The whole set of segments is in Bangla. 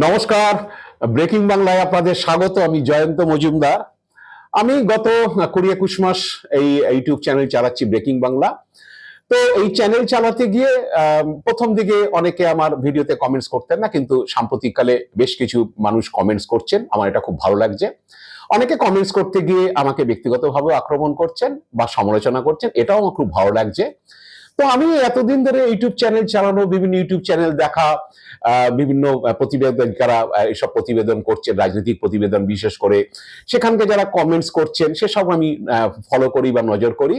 নমস্কার। ব্রেকিং বাংলায় আপনাদের স্বাগত, আমি জয়ন্ত মজুমদার। আমি গত কুড়ি একুশ মাস এই ইউটিউব চ্যানেল চালাচ্ছি ব্রেকিং বাংলা। তো এই চ্যানেল চালাতে গিয়ে প্রথম দিকে অনেকে আমার ভিডিওতে কমেন্টস করতেন না, কিন্তু সাম্প্রতিককালে বেশ কিছু মানুষ কমেন্টস করছেন, আমার এটা খুব ভালো লাগছে। অনেকে কমেন্টস করতে গিয়ে আমাকে ব্যক্তিগতভাবে আক্রমণ করছেন বা সমালোচনা করছেন, এটাও আমার খুব ভালো লাগছে। তো আমি এতদিন ধরে ইউটিউব চ্যানেল চালানো, বিভিন্ন ইউটিউব চ্যানেল দেখা বিভিন্ন প্রতিবেদনকারা এসব প্রতিবেদন করছেন, রাজনৈতিক প্রতিবেদন বিশেষ করে। সেখানকে যারা কমেন্টস করছেন, সেসব আমি ফলো করি বা নজর করি।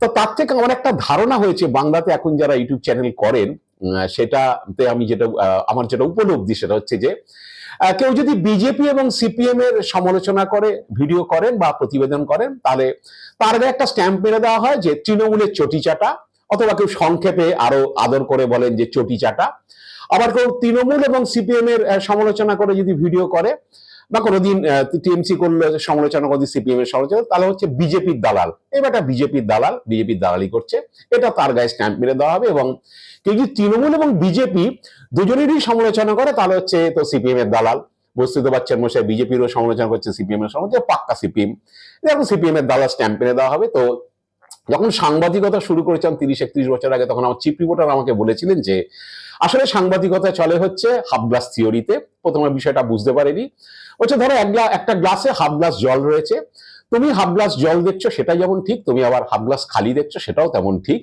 তো তার থেকে আমার একটা ধারণা হয়েছে, বাংলাতে এখন যারা ইউটিউব চ্যানেল করেন সেটাতে আমি যেটা আমার যেটা উপলব্ধি সেটা হচ্ছে যে কেউ যদি বিজেপি এবং সিপিএম এর সমালোচনা করে, ভিডিও করেন বা প্রতিবেদন করেন, তাহলে তার একটা স্ট্যাম্প মেরে দেওয়া হয় যে, তৃণমূলের চটি চাটা অথবা কেউ সংক্ষেপে আরও আদর করে বলেন যে চটি চাটা। আবার কেউ তৃণমূল এবং সিপিএম এর সমালোচনা করে যদি ভিডিও করে, বা কোনোদিন টিএমসি করলে সমালোচনা করে সিপিএম এর সমালোচনা তাহলে হচ্ছে বিজেপির দালাল। এবারটা বিজেপির দালাল বিজেপির দালালি করছে। এটা তার গায়ে স্ট্যাম্প মেরে দেওয়া হবে এবং কেউ যদি তৃণমূল এবং বিজেপি দুজনেরই সমালোচনা করে, তাহলে হচ্ছে তো সিপিএম এর দালাল। বুঝতে পারছেন মশাই, বিজেপিরও সমালোচনা করছে, সিপিএম এর সমালোচনা, পাক্কা সিপিএম। এখন সিপিএম এর দালাল স্ট্যাম্প মেরে দেওয়া হবে, তো যখন সাংবাদিকতা শুরু করেছিলাম তিরিশ, একত্রিশ বছর আগে, তখন আমার চিফ রিপোর্টার আমাকে বলেছিলেন যে, আসলে সাংবাদিকতা চলে হচ্ছে হাফ গ্লাস থিওরিতে। প্রথমে বিষয়টা বুঝতে পারেনি। হচ্ছে ধরো এক একটা গ্লাসে হাফ গ্লাস জল রয়েছে। তুমি হাফ গ্লাস জল দেখছ সেটা যেমন ঠিক, তুমি আবার হাফ গ্লাস খালি দেখছ, সেটাও তেমন ঠিক।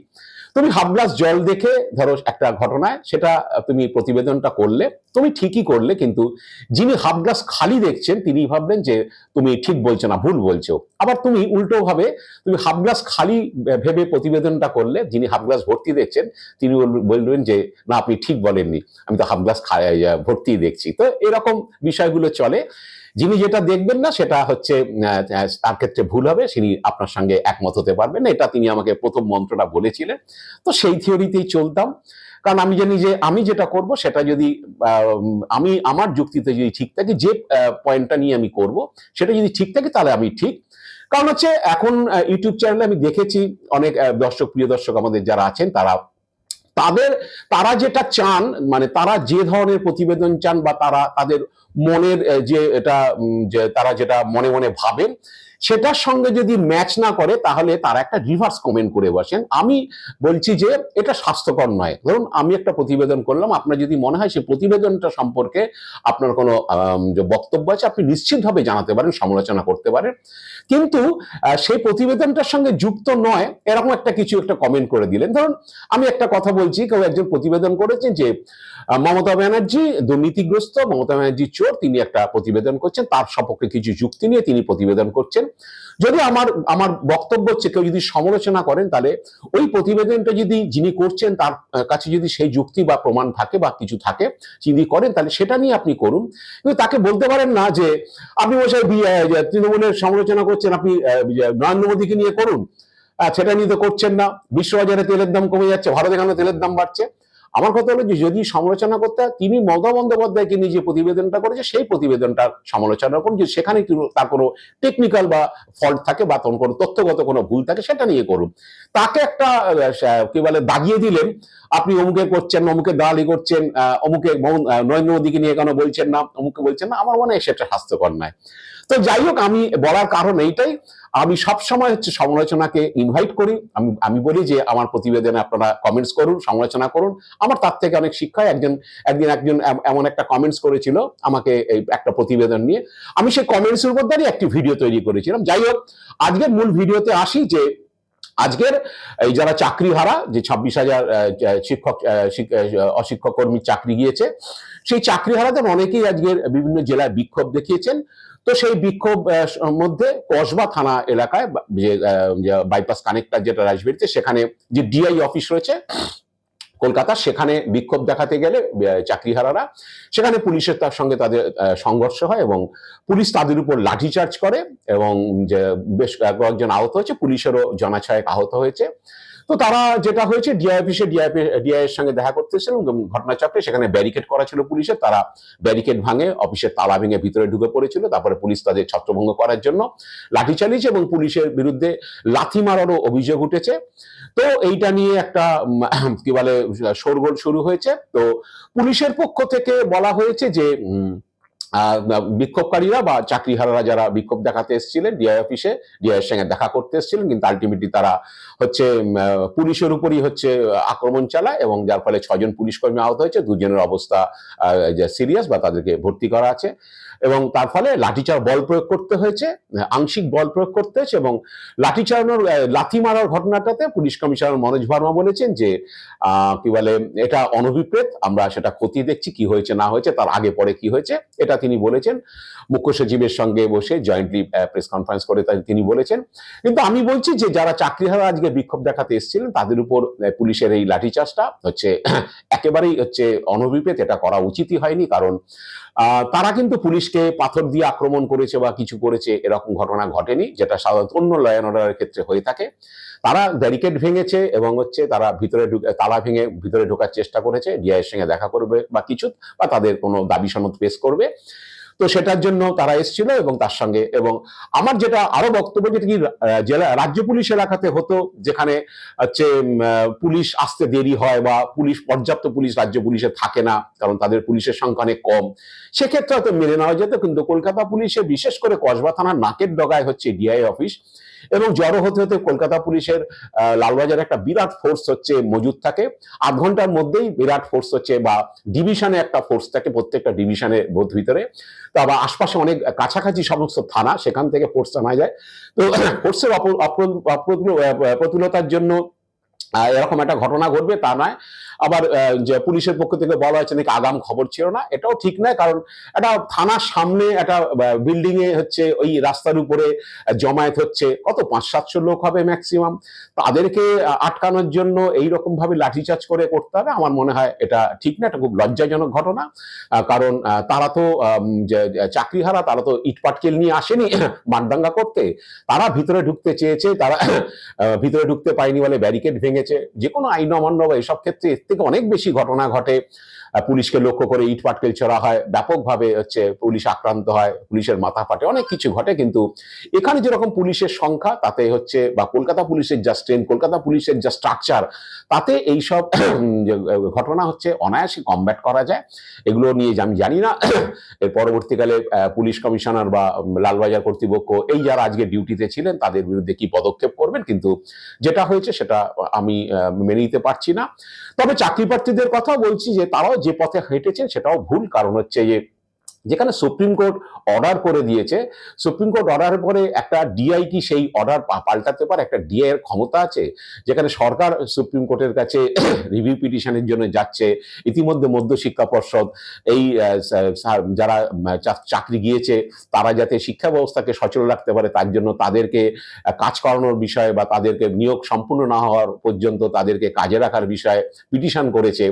তুমি হাফ গ্লাস জল দেখে ধরো একটা ঘটনায়, সেটা তুমি প্রতিবেদনটা করলে, তুমি ঠিকই করলে, কিন্তু যিনি হাফ গ্লাস খালি দেখছেন, তিনি ভাবলেন যে তুমি ঠিক বলছো না, ভুল বলছো। আবার তুমি উল্টো ভাবে, তুমি হাফ গ্লাস খালি ভেবে প্রতিবেদনটা করলে, যিনি হাফ গ্লাস ভর্তি দেখছেন, তিনি বল- বলবেন যে, না, আপনি ঠিক বলেননি, আমি তো হাফ গ্লাস ভর্তি দেখছি। তো এরকম বিষয়গুলো চলে। যিনি যেটা দেখবেন না, সেটা হচ্ছে তার ক্ষেত্রে ভুল হবে তিনি আপনার সঙ্গে একমত হতে পারবেন না। এটা তিনি আমাকে প্রথম মন্ত্রটা বলেছিলেন। তো সেই থিওরিতেই চলতাম। কারণ আমি জানি যে, আমি যেটা করব, সেটা যদি আমি আমার যুক্তিতে যদি ঠিক থাকে, যে পয়েন্টটা নিয়ে আমি করব, সেটা যদি ঠিক থাকে, তাহলে আমি ঠিক। কারণ হচ্ছে, এখন ইউটিউব চ্যানেলে আমি দেখেছি অনেক দর্শক, প্রিয় দর্শক আমাদের যারা আছেন, তারা তাদের, তারা যেটা চান মানে তারা যে ধরনের প্রতিবেদন চান বা তারা, তাদের মনের যে এটা যে তারা যেটা মনে মনে ভাবেন সেটার সঙ্গে যদি ম্যাচ না করে, তাহলে তারা একটা রিভার্স কমেন্ট করে বসেন। আমি বলছি যে, এটা স্বাস্থ্যকর নয়। ধরুন, আমি একটা প্রতিবেদন করলাম, আপনার যদি মনে হয় সেই প্রতিবেদনটা সম্পর্কে আপনার কোনো বক্তব্য আছে, আপনি নিশ্চিতভাবে জানাতে পারেন, সমালোচনা করতে পারেন। কিন্তু সেই প্রতিবেদনটার সঙ্গে যুক্ত নয়, এরকম একটা কিছু একটা কমেন্ট করে দিলেন। ধরুন, আমি একটা কথা বলছি, কেউ একজন প্রতিবেদন করেছেন যে মমতা ব্যানার্জি দুর্নীতিগ্রস্ত, মমতা ব্যানার্জি চোর, তিনি একটা প্রতিবেদন করছেন, তার সপক্ষে কিছু যুক্তি নিয়ে তিনি প্রতিবেদন করছেন। যদি আমার আমার বক্তব্য হচ্ছে কেউ যদি সমালোচনা করেন, তাহলে ওই প্রতিবেদনটা যদি যিনি করছেন, তার কাছে যদি সেই যুক্তি বা প্রমাণ থাকে বা কিছু থাকে, যিনি করেন, তাহলে সেটা নিয়ে আপনি করুন। কিন্তু তাকে বলতে পারেন না যে, আপনি বসে তৃণমূলের সমালোচনা করছেন, আপনি নরেন্দ্র মোদীকে নিয়ে করুন? সেটা নিয়ে তো করছেন না। বিশ্ববাজারে তেলের দাম কমে যাচ্ছে, ভারতে কেন তেলের দাম বাড়ছে? আমার কথা হলো যে যদি সমালোচনা করতে তিনি মমতা বন্দ্যোপাধ্যায়কে নিয়ে যে প্রতিবেদনটা করেছে, সেই প্রতিবেদনটার সমালোচনা করুন যে সেখানে তার কোনো টেকনিক্যাল বা ফল্ট থাকে বা কোনো তথ্যগত কোনো ভুল থাকে, সেটা নিয়ে করুন। তাকে একটা কি বলে, দাগিয়ে দিলেন, আপনি অমুকে করছেন, অমুকে দালালি করছেন অমুকে নরেন্দ্র মোদীকে নিয়ে কেন বলছেন না অমুকে বলছেন না, আমার মনে হয় সেটা স্বাস্থ্যকর নয়। তো যাই হোক, আমি বলার কারণ এইটাই। আমি সব সময় হচ্ছে সমালোচনাকে ইনভাইট করি। আমি আমি বলি যে আমার প্রতিবেদনে আপনারা কমেন্টস করুন, সমালোচনা করুন। আমার তার থেকে অনেক শিক্ষায় একজন, একদিন একজন এমন একটা কমেন্টস করেছিল আমাকে এই একটা প্রতিবেদন নিয়ে। আমি সেই কমেন্টসের উপর দাঁড়িয়ে একটি ভিডিও তৈরি করেছিলাম। যাই হোক, আজকের মূল ভিডিওতে আসি যে আজকের এই যারা চাকরি হারা যে ছাব্বিশ হাজার শিক্ষক অশিক্ষক কর্মীর চাকরি গিয়েছে, সেই চাকরি হারাদের অনেকেই আজকের বিভিন্ন জেলায় বিক্ষোভ দেখিয়েছেন। তো সেই বিক্ষোভ মধ্যে কসবা থানা এলাকায় যে বাইপাস কানেক্টার যেটা রাজবাড়িতে সেখানে যে ডিআই অফিস রয়েছে কলকাতা সেখানে বিক্ষোভ দেখাতে গেলে চাকরিহারারা, সেখানে পুলিশের তার সঙ্গে তাদের সংঘর্ষ হয় এবং পুলিশ তাদের উপর লাঠিচার্জ করে এবং যে, বেশ কয়েকজন আহত হয়েছে, পুলিশেরও জনা আহত হয়েছে। তো তারা যেটা হয়েছে ডিআই অফিসে ডিআই ডিআই এর সঙ্গে দেখা করতে ঘটনাচক্রে সেখানে ব্যারিকেড করা ছিল পুলিশের তারা ব্যারিকেড ভাঙে, অফিসের তালা ভেঙে ভিতরে ঢুকে পড়েছিল। তারপরে পুলিশ তাদের ছত্রভঙ্গ করার জন্য লাঠি চালিয়েছে এবং পুলিশের বিরুদ্ধে লাথি মারারও অভিযোগ উঠেছে। তো এইটা নিয়ে একটা কি বলে, শোরগোল শুরু হয়েছে। তো পুলিশের পক্ষ থেকে বলা হয়েছে যে বিক্ষোভকারীরা বা চাকরিহারারা যারা বিক্ষোভ দেখাতে এসেছিলেন ডিআই অফিসে ডিআইয়ের সঙ্গে দেখা করতে এসেছিলেন, কিন্তু আলটিমেটলি তারা হচ্ছে পুলিশের উপরই হচ্ছে আক্রমণ চালায় এবং যার ফলে ছজন পুলিশ কর্মী আহত হয়েছে, দুজনের অবস্থা সিরিয়াস বা তাদেরকে ভর্তি করা আছে। এবং তার ফলে লাঠিচার বল প্রয়োগ করতে হয়েছে, আংশিক বল প্রয়োগ করতে হয়েছে এবং লাঠি চালানোর লাথি মারার ঘটনাটাতে পুলিশ কমিশনার মনোজ ভার্মা বলেছেন যে কি বলে, এটা অনভিপ্রেত, আমরা সেটা খতিয়ে দেখছি কি হয়েছে, না হয়েছে, তার আগে পরে কি হয়েছে, এটা তিনি বলেছেন। মুখ্য সচিবের সঙ্গে বসে জয়েন্টলি প্রেস কনফারেন্স করে তিনি বলেছেন। কিন্তু আমি বলছি যে, যারা চাকরিহারা আজকে বিক্ষোভ দেখাতে এসেছিলেন, তাদের উপর পুলিশের এই লাঠিচার্জটা হচ্ছে, একেবারেই হচ্ছে অনভিপ্রেত, এটা করা উচিতই হয়নি কারণ তারা কিন্তু পুলিশকে পাথর দিয়ে আক্রমণ করেছে বা কিছু করেছে, এরকম ঘটনা ঘটেনি, যেটা সাধারণত অন্য লয়ন অর্ডারের ক্ষেত্রে হয়ে থাকে। তারা ব্যারিকেড ভেঙেছে এবং হচ্ছে তারা ভিতরে ঢুকে, তালা ভেঙে ভিতরে ঢোকার চেষ্টা করেছে ডিআইয়ের সঙ্গে দেখা করবে বা কিছু, বা তাদের কোনো দাবি সনদ পেশ করবে। তো সেটার জন্য তারা এসেছিল এবং তার সঙ্গে এবং আমার যেটা আরও বক্তব্য যেটা কি জেলা, রাজ্য পুলিশ এলাকাতে হতো, যেখানে হচ্ছে পুলিশ আসতে দেরি হয় বা পুলিশ, পর্যাপ্ত পুলিশ রাজ্য পুলিশে থাকে না, কারণ তাদের পুলিশের সংখ্যা অনেক কম। সেক্ষেত্রে হয়তো মেনে নেওয়া যেত, কিন্তু কলকাতা পুলিশে বিশেষ করে কসবা থানার নাকের ডগায় হচ্ছে ডিআই অফিস এবং জড়ো হতে হতে কলকাতা পুলিশের লালবাজারে একটা বিরাট ফোর্স হচ্ছে মজুদ থাকে। আধ ঘণ্টার মধ্যেই বিরাট ফোর্স হচ্ছে বা ডিভিশনে একটা ফোর্স থাকে প্রত্যেকটা ডিভিশনের ভিতরে। তা বা আশপাশে অনেক কাছাকাছি সমস্ত থানা সেখান থেকে ফোর্স আনা যায়। তো ফোর্সের অপ- অপ্র- অপ্রতুল- আহ, প্রতুলতার জন্য এরকম একটা ঘটনা ঘটবে, তা নয়। আবার যে পুলিশের পক্ষ থেকে বলা হয়েছে নাকি আগাম খবর ছিল না, এটাও ঠিক নয়। কারণ একটা থানার সামনে একটা বিল্ডিং এ হচ্ছে ওই রাস্তার উপরে জমায়েত হচ্ছে, কত পাঁচ সাতশো লোক হবে ম্যাক্সিমাম তাদেরকে আটকানোর জন্য এই রকম ভাবে লাঠিচার্জ করে করতে হবে, আমার মনে হয় এটা ঠিক না, এটা খুব লজ্জাজনক ঘটনা। কারণ তারা তো চাকরিহারা, তারা তো ইটপাটকেল নিয়ে আসেনি মারদাঙ্গা করতে। তারা ভিতরে ঢুকতে চেয়েছে, তারা ভিতরে ঢুকতে পায়নি বলে ব্যারিকেড ভেঙেছে যে কোনো আইন অমান্য বা এসব ক্ষেত্রে এর থেকে অনেক বেশি ঘটনা ঘটে। পুলিশকে লক্ষ্য করে ইট পাটকেল ছড়া হয়, ব্যাপকভাবে হচ্ছে পুলিশ আক্রান্ত হয়, পুলিশের মাথা ফাটে, অনেক কিছু ঘটে কিন্তু এখানে যেরকম পুলিশের সংখ্যা, তাতে হচ্ছে বা কলকাতা পুলিশের যা স্ট্রেন্থ কলকাতা পুলিশের যা স্ট্রাকচার তাতে এইসব ঘটনা হচ্ছে অনায়াসে কমব্যাট করা যায়। এগুলো নিয়ে আমি জানি না, এর পরবর্তীকালে পুলিশ কমিশনার বা লালবাজার কর্তৃপক্ষ এই যারা আজকে ডিউটিতে ছিলেন, তাদের বিরুদ্ধে কি পদক্ষেপ করবেন? কিন্তু যেটা হয়েছে সেটা আমি মেনে নিতে পারছি না। তবে চাকরি প্রার্থীদের কথা বলছি যে তারাও যে পথে হেঁটেছেন সেটাও ভুল। কারণ হচ্ছে যে, যেখানে সুপ্রিম কোর্ট অর্ডার করে দিয়েছে, সুপ্রিম কোর্ট অর্ডার পরে একটা ডিআই কি সেই অর্ডার পাল্টাতে পারে, একটা ডিআই এর ক্ষমতা আছে, যেখানে সরকার সুপ্রিম কোর্টের কাছে রিভিউ পিটিশনের জন্য যাচ্ছে। ইতিমধ্যে মধ্য শিক্ষা পর্ষদ এই যারা চাকরি গিয়েছে, তারা যাতে শিক্ষা ব্যবস্থাকে সচল রাখতে পারে, তার জন্য তাদেরকে কাজ করানোর বিষয়ে বা তাদেরকে নিয়োগ সম্পূর্ণ না হওয়ার পর্যন্ত তাদেরকে কাজে রাখার বিষয়ে পিটিশন করেছে।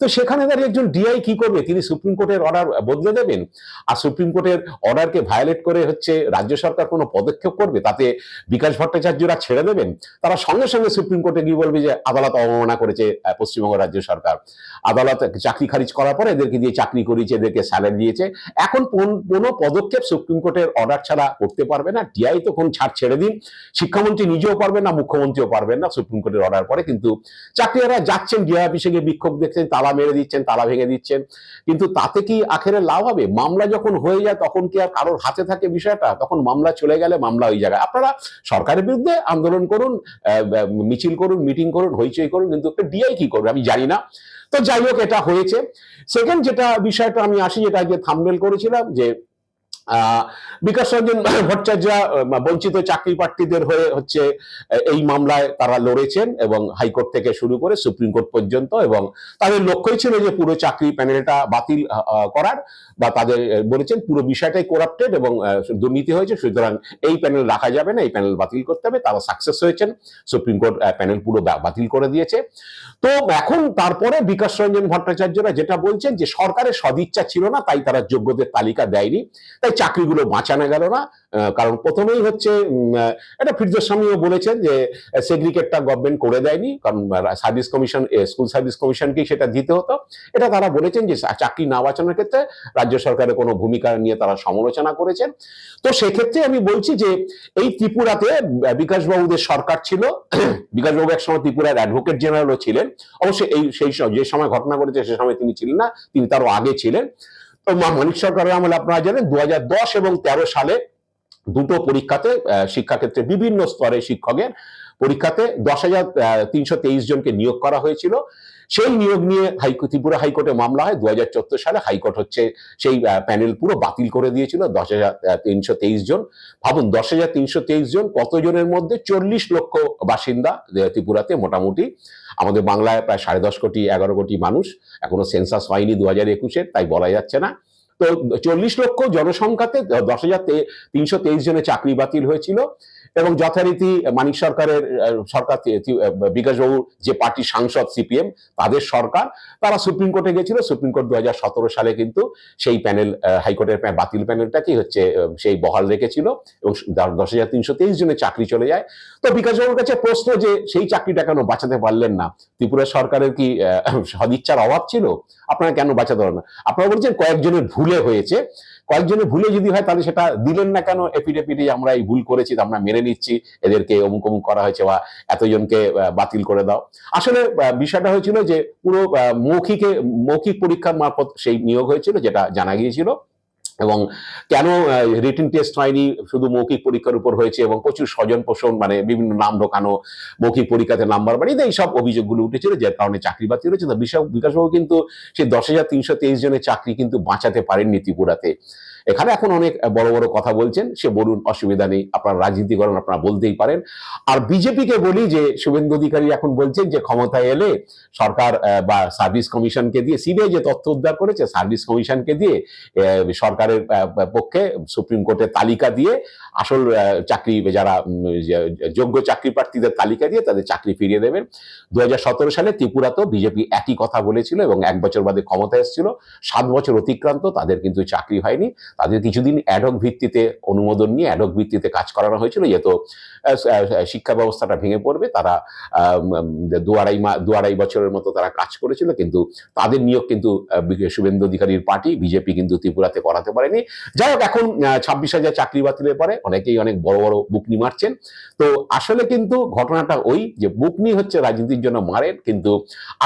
তো সেখানে দাঁড়িয়ে একজন ডিআই কি করবে? তিনি সুপ্রিম কোর্টের অর্ডার বদলে দেবেন? আর সুপ্রিম কোর্টের অর্ডারকে ভায়োলেট করে হচ্ছে রাজ্য সরকার কোনো পদক্ষেপ করবে? তাতে বিকাশ ভট্টাচার্যরা ছেড়ে দেবেন? তারা সঙ্গে সঙ্গে সুপ্রিম কোর্টে গিয়ে বলবে যে, আদালত অবমাননা করেছে পশ্চিমবঙ্গ রাজ্য সরকার। আদালত চাকরি খারিজ করার পরে এদেরকে দিয়ে চাকরি করিয়েছে, এদেরকে স্যালারি দিয়েছে। এখন কোন- পদক্ষেপ সুপ্রিম কোর্টের অর্ডার ছাড়া করতে পারবে না। ডিআই তো কোন ছাড় ছেড়ে দিন। শিক্ষামন্ত্রী নিজেও পারবেন না, মুখ্যমন্ত্রীও পারবেন না সুপ্রিম কোর্টের অর্ডার পরে। কিন্তু চাকরিয়ারা যাচ্ছেন ডিআই অফিসে গিয়ে বিক্ষোভ দেখছেন তালা মেরে দিচ্ছেন, তালা ভেঙে দিচ্ছেন। কিন্তু তাতে কি আখেরে লাভ হবে? মামলা যখন হয়ে যায়, তখন কি আর কারোর হাতে থাকে বিষয়টা? তখন মামলা চলে গেলে মামলা ওই জায়গায়। আপনারা সরকারের বিরুদ্ধে আন্দোলন করুন মিছিল করুন, মিটিং করুন, হইচই করুন, কিন্তু একটা ডিআই কি করবে? আমি জানি না। তো যাই হোক, এটা হয়েছে। সেকেন্ড যেটা বিষয়টা আমি আসি, যেটা যে থামবেল করেছিলাম, যে বিকাশ রঞ্জন ভট্টাচার্য বঞ্চিত চাকরি প্রার্থীদের হয়ে হচ্ছে এই মামলায় তারা লড়েছেন এবং হাইকোর্ট থেকে শুরু করে সুপ্রিম কোর্ট পর্যন্ত এবং তাদের লক্ষ্যই ছিল যে পুরো চাকরি প্যানেলটা বাতিল করার বা তাদের বলেছেন পুরো বিষয়টাই করাপ্টেড এবং দুর্নীতি হয়েছে, সুতরাং এই প্যানেল রাখা যাবে না, এই প্যানেল বাতিল করতে হবে, তারা সাকসেস হয়েছেন, সুপ্রিম কোর্ট প্যানেল পুরো বাতিল করে দিয়েছে। তো এখন তারপরে বিকাশ রঞ্জন ভট্টাচার্যরা যেটা বলছেন যে সরকারের সদিচ্ছা ছিল না, তাই তারা যোগ্যদের তালিকা দেয়নি। তাই এই চাকরিগুলো বাঁচানো গেল না। কারণ প্রথমেই হচ্ছে এটা ফিরদোস স্বামীও বলেছেন যে সেগ্রিকেটটা গভর্নমেন্ট করে দেয়নি, কারণ সার্ভিস কমিশন স্কুল সার্ভিস কমিশনকেই সেটা দিতে হতো। এটা তারা বলেছেন যে চাকরি না বাঁচানোর ক্ষেত্রে রাজ্য সরকারের কোনো ভূমিকা নিয়ে তারা সমালোচনা করেছেন। তো সেক্ষেত্রে আমি বলছি যে, এই ত্রিপুরাতে বিকাশবাবুদের সরকার ছিল। বিকাশবাবু এক সময় ত্রিপুরার অ্যাডভোকেট জেনারেলও ছিলেন। অবশ্যই এই, সেই যে সময় ঘটনা ঘটেছে সে সময় তিনি ছিলেন না, তিনি তারও আগে ছিলেন। তো মানিক সরকারের আমলে আপনারা জানেন দু হাজার দশ এবং তেরো সালে দুটো পরীক্ষাতে শিক্ষাক্ষেত্রে বিভিন্ন স্তরে শিক্ষকের পরীক্ষাতে দশ হাজার তিনশো তেইশ জনকে নিয়োগ করা হয়েছিল। সেই নিয়োগ নিয়ে হাইকো ত্রিপুরা হাইকোর্টে মামলা হয়। দু সালে হাইকোর্ট হচ্ছে সেই প্যানেল পুরো বাতিল করে দিয়েছিল। দশ হাজার তিনশো তেইশ জন। ভাবুন, দশ হাজার জন কতজনের মধ্যে চল্লিশ লক্ষ বাসিন্দা ত্রিপুরাতে মোটামুটি? আমাদের বাংলায় প্রায় সাড়ে দশ কোটি, এগারো কোটি মানুষ। এখনও সেন্সাস হয়নি দু হাজার একুশের, তাই বলা যাচ্ছে না। তো চল্লিশ লক্ষ জনসংখ্যাতে দশ হাজার তিনশো তেইশ জনের চাকরি বাতিল হয়েছিল। এবং যথারীতি মানিক সরকারের সরকার বিকাশবাবুর যে পার্টি সাংসদ, সিপিএম, তাদের সরকার, তারা সুপ্রিম কোর্টে গেছিল। সুপ্রিম কোর্ট দুই হাজার সতেরো সালে কিন্তু সেই প্যানেল হাইকোর্টের বাতিল প্যানেলটাকেই হচ্ছে সেই বহাল রেখেছিল এবং দশ হাজার তিনশো তেইশ জনের চাকরি চলে যায়। তো বিকাশবাবুর কাছে প্রশ্ন যে, সেই চাকরিটা কেন বাঁচাতে পারলেন না? ত্রিপুরা সরকারের কি সদিচ্ছার অভাব ছিল? আপনারা কেন বাঁচাতে পারেন না? আপনারা বলছেন কয়েকজনের ভুলে হয়েছে। কয়েকজনের ভুলে যদি হয়, তাহলে সেটা দিলেন না কেন? এপিডেপিডি আমরা এই ভুল করেছি, আমরা মেনে নিচ্ছি, এদেরকে অমুক অমুক করা হয়েছে বা এতজনকে বাতিল করে দাও। আসলে বিষয়টা হয়েছিল যে পুরো মৌখিকে, মৌখিক পরীক্ষার মারফত সেই নিয়োগ হয়েছিল, যেটা জানা গিয়েছিল। এবং কেন রিটিন টেস্ট হয়নি? শুধু মৌখিক পরীক্ষার উপর হয়েছে এবং প্রচুর স্বজন পোষণ মানে বিভিন্ন নাম ঢোকানো, মৌখিক পরীক্ষাতে নাম্বার বাড়িয়ে এই সব অভিযোগগুলো উঠেছিল, যার কারণে চাকরি বাতিল হয়েছে বিকাশবাবু কিন্তু সেই দশ হাজার তিনশো তেইশ জনের চাকরি কিন্তু বাঁচাতে পারেননি ত্রিপুরাতে। এখানে এখন অনেক বড় বড় কথা বলছেন, সে বলুন অসুবিধা নেই, আপনারা রাজনীতি করেন, আপনারা বলতেই পারেন। আর বিজেপিকে বলি যে, শুভেন্দু অধিকারী এখন বলছেন যে, ক্ষমতায় এলে সরকার বা সার্ভিস কমিশনকে দিয়ে, সিবিআই যে তথ্য উদ্ধার করেছে, সার্ভিস কমিশনকে দিয়ে সরকারের পক্ষে সুপ্রিম কোর্টের তালিকা দিয়ে, আসল চাকরি, যারা যোগ্য চাকরি প্রার্থীদের তালিকা দিয়ে তাদের চাকরি ফিরিয়ে দেবেন। দু হাজার সতেরো সালে ত্রিপুরাতেও বিজেপি একই কথা বলেছিল এবং এক বছর বাদে ক্ষমতা এসেছিল। সাত বছর অতিক্রান্ত, তাদের কিন্তু চাকরি হয়নি। তাদের কিছুদিন অ্যাডক ভিত্তিতে অনুমোদন নিয়ে অ্যাডক ভিত্তিতে কাজ করানো হয়েছিল, যেহেতু শিক্ষা ব্যবস্থাটা ভেঙে পড়বে, তারা দু আড়াই মা, দু আড়াই বছরের মতো তারা কাজ করেছিল, কিন্তু তাদের নিয়োগ কিন্তু শুভেন্দু অধিকারীর পার্টি, বিজেপি কিন্তু ত্রিপুরাতে করাতে পারেনি। যাই হোক, এখন ছাব্বিশ হাজার চাকরি বাতিলের পরে অনেকেই অনেক বড় বড় বুকনি মারছেন। তো আসলে কিন্তু ঘটনাটা ওই যে বুকনি হচ্ছে রাজনীতির জন্য মারেন, কিন্তু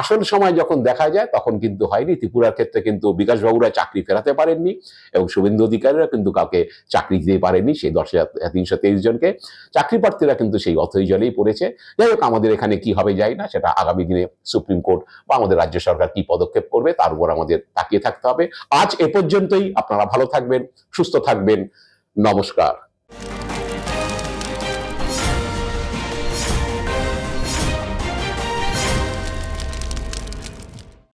আসল সময় যখন দেখা যায়, তখন কিন্তু হয়নি। ত্রিপুরার ক্ষেত্রে কিন্তু বিকাশবাবুরা চাকরি ফেরাতে পারেননি এবং শুভেন্দু অধিকারীরা কিন্তু কাউকে চাকরি দিতে পারেনি, সেই দশ হাজার, তিনশো তেইশ জনকে। চাকরি প্রার্থীরা কিন্তু সেই অথই জলেই পড়েছে। যাই হোক, আমাদের এখানে কি হবে যায় না, সেটা আগামী দিনে সুপ্রিম কোর্ট বা আমাদের রাজ্য সরকার কি পদক্ষেপ করবে, তার উপর আমাদের তাকিয়ে থাকতে হবে। আজ এ পর্যন্তই, আপনারা ভালো থাকবেন, সুস্থ থাকবেন। নমস্কার।